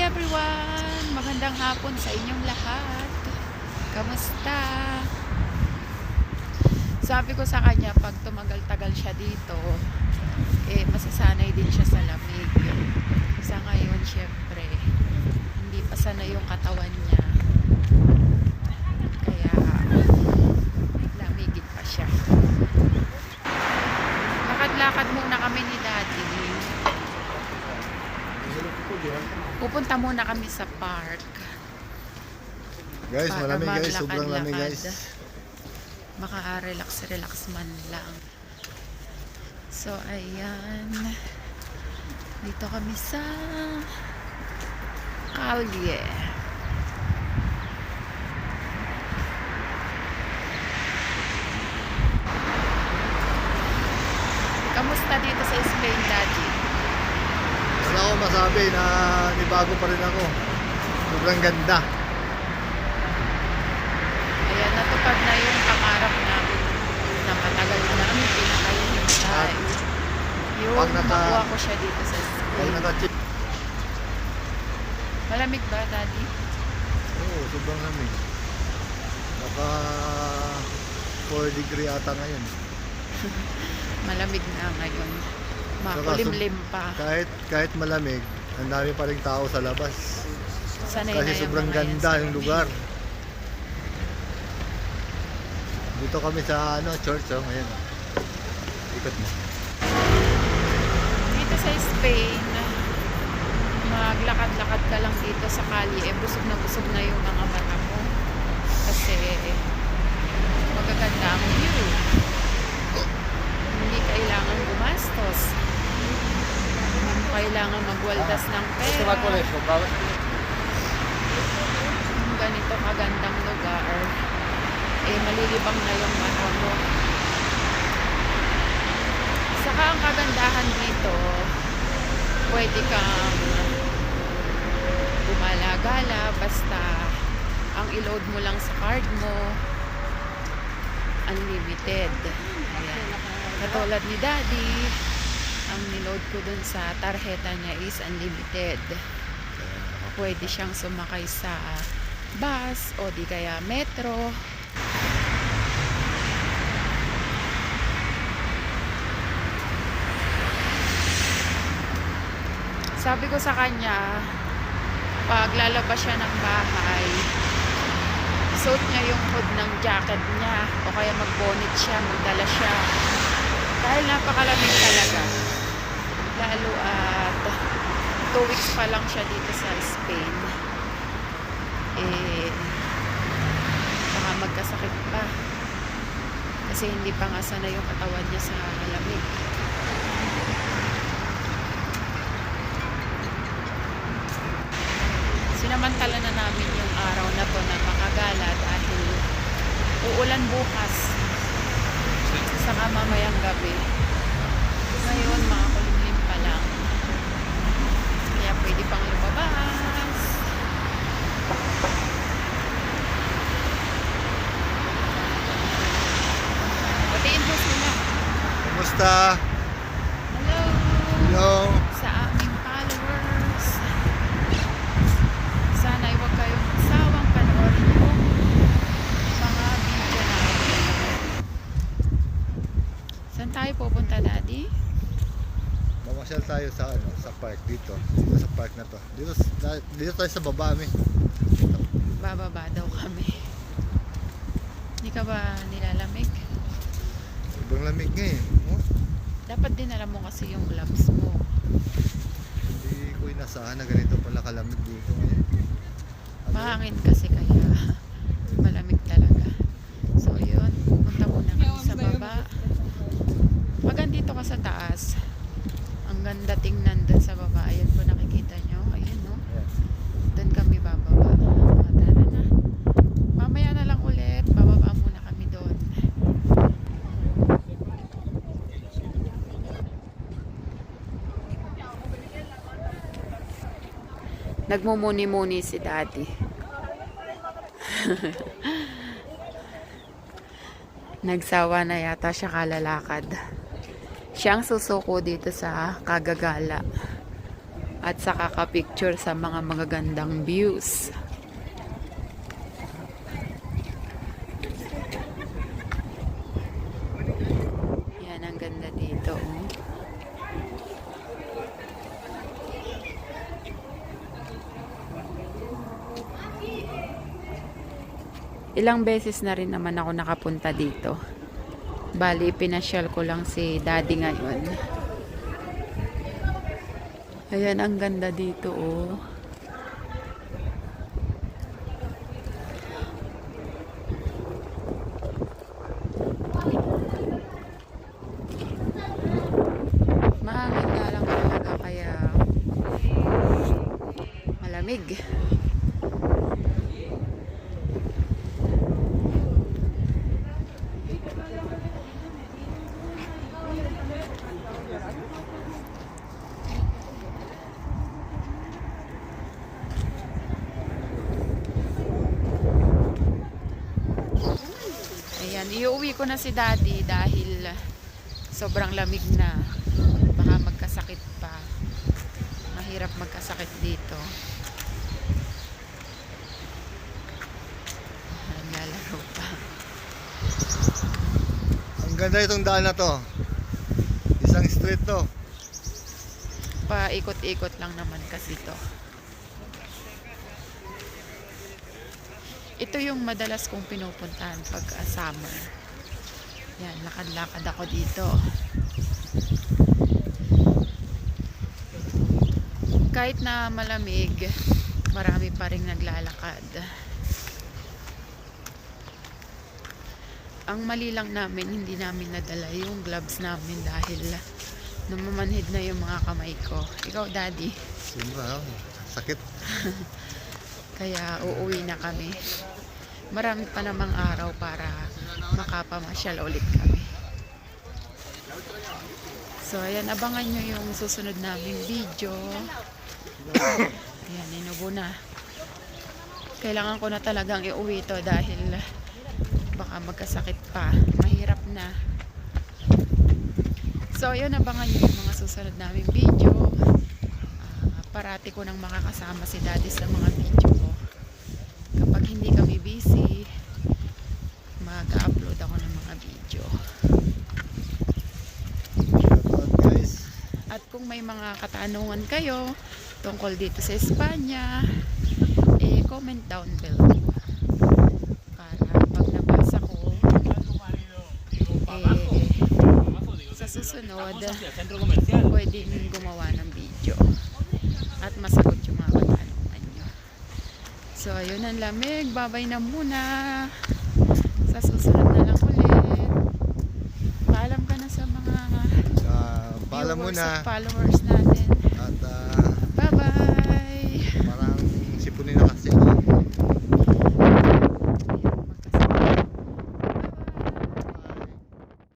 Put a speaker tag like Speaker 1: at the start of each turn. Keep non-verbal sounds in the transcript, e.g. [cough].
Speaker 1: everyone! Magandang hapon sa inyong lahat. Kamusta? Sabi ko sa kanya, pag tumagal-tagal siya dito, eh, masasanay din siya sa lamig. Sa ngayon, syempre, hindi pa sanay yung katawan niya. Kaya, lamigin pa siya. Lakad-lakad muna kami ni Daddy. Pupunta muna kami sa park.
Speaker 2: Guys,
Speaker 1: Para
Speaker 2: malamig guys. Sobrang
Speaker 1: maglakad-lakad.
Speaker 2: guys.
Speaker 1: Maka-relax-relax man lang. So, ayan. Dito kami sa Kalye. Kamusta dito sa Spain, Daddy?
Speaker 2: Ako masabi na nibago pa rin ako. Sobrang ganda.
Speaker 1: Ayan, natupad na yung pangarap namin na matagal na namin pinakahihintay. Yung
Speaker 2: pag naka-
Speaker 1: makuha ko siya dito sa
Speaker 2: Pag naka-chip.
Speaker 1: Malamig ba, Daddy?
Speaker 2: Oo, sobrang lamig. Naka 4 degree ata ngayon. [laughs]
Speaker 1: Malamig na ngayon. Makulimlim pa.
Speaker 2: Kahit kahit malamig, ang dami pa rin tao sa labas.
Speaker 1: Sanay na
Speaker 2: Kasi sobrang ganda yung lugar. Dito kami sa ano, church oh, ngayon. Ikot mo.
Speaker 1: Dito sa Spain, maglakad-lakad ka lang dito sa kali, eh busog na busog na yung mga mata mo. Kasi magaganda ang view. Hindi kailangan gumastos. Hindi mo kailangan magwaldas ng pera. Yung ganito kagandang lugar, eh malilibang na yung mata mo. Saka ang kagandahan dito, pwede kang gumala-gala basta ang i-load mo lang sa card mo unlimited. Ayan. Katulad ni Daddy, ang niload ko dun sa tarjeta niya is unlimited. Pwede siyang sumakay sa bus o di kaya metro. Sabi ko sa kanya, pag lalabas siya ng bahay, suot niya yung hood ng jacket niya o kaya mag-bonnet siya, magdala siya. Dahil napakalamig talaga. Lalo at 2 weeks pa lang siya dito sa Spain. Eh, baka magkasakit pa. Kasi hindi pa nga sana yung katawan niya sa lamig. sinamantala na namin yung araw na to na makagala dahil uulan bukas saka mamayang gabi ngayon mga kulimlim pa lang kaya pwede pang lumabas batiin po sila
Speaker 2: Kumusta?
Speaker 1: hello
Speaker 2: Hello.
Speaker 1: sa aming followers. Sana ay huwag kayong magsawang panoorin yung mga video namin. Saan tayo pupunta, Daddy?
Speaker 2: Mamasyal tayo sa ano, sa park dito. Dito sa park na to. Dito dito tayo sa baba mi.
Speaker 1: Bababa daw kami. Hindi ka ba nilalamig?
Speaker 2: Sobrang lamig nga eh. Oh,
Speaker 1: Dapat din alam mo kasi yung gloves mo.
Speaker 2: hindi ko inasahan na ganito pala kalamig dito ngayon. Ano yun?
Speaker 1: Mahangin kasi kaya [laughs] malamig talaga. So yun, pupunta muna kami sa baba. Pag andito ka sa taas, ang ganda tingnan dun sa baba. Ayan po nakikita nyo. Ayan no. Doon kami bababa. O, Tara na. Mamaya na lang ulit. Bababa muna kami doon. Nagmumuni-muni si daddy. [laughs] Nagsawa na yata siya kalalakad. Siya ang susuko dito sa kagagala. at sa kakapicture sa mga magagandang views. Yan, ang ganda dito. Oh. Ilang beses na rin naman ako nakapunta dito. Bali, pinasyal ko lang si daddy ngayon. Ayan, ang ganda dito, oh. Mahangin nga lang talaga, kaya malamig. Ayan, iuwi ko na si daddy dahil sobrang lamig na. Baka magkasakit pa. Mahirap magkasakit dito. Ayan, lalaro pa.
Speaker 2: Ang ganda itong daan na to. Isang street to.
Speaker 1: Paikot-ikot lang naman kasi to. Ito yung madalas kong pinupuntahan pag ah, summer. Yan, lakad-lakad ako dito. Kahit na malamig, marami pa rin naglalakad. Ang mali lang namin, hindi namin nadala yung gloves namin dahil namamanhid na yung mga kamay ko. Ikaw, daddy.
Speaker 2: Siyempre, oh, sakit. [laughs]
Speaker 1: Kaya uuwi na kami. Marami pa namang araw para makapamasyal ulit kami. So, ayan, abangan nyo yung susunod naming video. Ayan, inubo na. Kailangan ko na talagang iuwi to dahil baka magkasakit pa. Mahirap na. So, ayun, abangan nyo yung mga susunod naming video. Ah, parati ko nang makakasama si daddy sa mga video Kapag hindi kami busy, mag-upload ako ng mga video. At kung may mga katanungan kayo tungkol dito sa Espanya, eh, comment down below. Para pag nabasa ko, eh, sa susunod, pwedeng gumawa ng video at masagot yung. So, ayun ang lamig. Babay na muna. Sa susunod na lang ulit. Paalam ka na sa mga
Speaker 2: Uh,
Speaker 1: viewers
Speaker 2: muna.
Speaker 1: at followers
Speaker 2: na